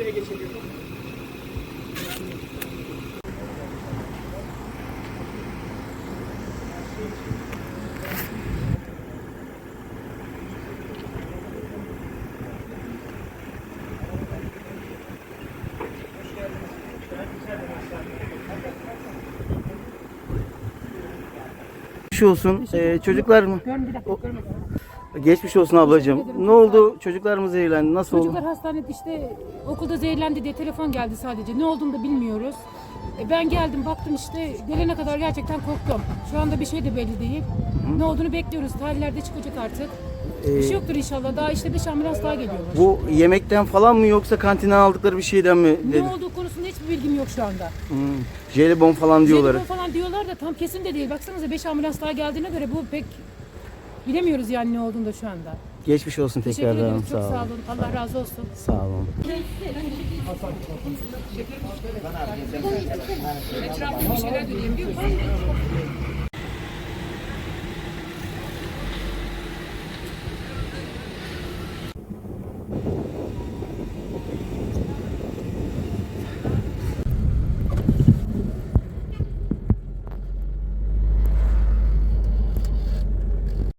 noktaya geçebiliyor. Geçmiş olsun. Ee, çocuklar mı? Görün bir dakika görmedim. Geçmiş olsun ablacığım. Ne oldu? Çocuklar mı zehirlendi? Nasıl Çocuklar oldu? hastanede işte okulda zehirlendi diye telefon geldi sadece. Ne olduğunu da bilmiyoruz. E, ben geldim baktım işte gelene kadar gerçekten korktum. Şu anda bir şey de belli değil. Ne olduğunu bekliyoruz. Tarihlerde çıkacak artık. bir şey yoktur inşallah. Daha işte 5 ambulans daha geliyorlar. Bu yemekten falan mı yoksa kantinden aldıkları bir şeyden mi? Ne dedi? hiçbir bilgim yok şu anda. Hmm. Jelibon falan diyorlar. Jelibon falan diyorlar da tam kesin de değil. Baksanıza 5 ambulans daha geldiğine göre bu pek bilemiyoruz yani ne olduğunu da şu anda. Geçmiş olsun Teşekkür tekrardan. ederiz. Çok Sağ sağ olun. olun. Allah razı olsun. Sağ olun. Etrafında bir şeyler dönüyor biliyor musun?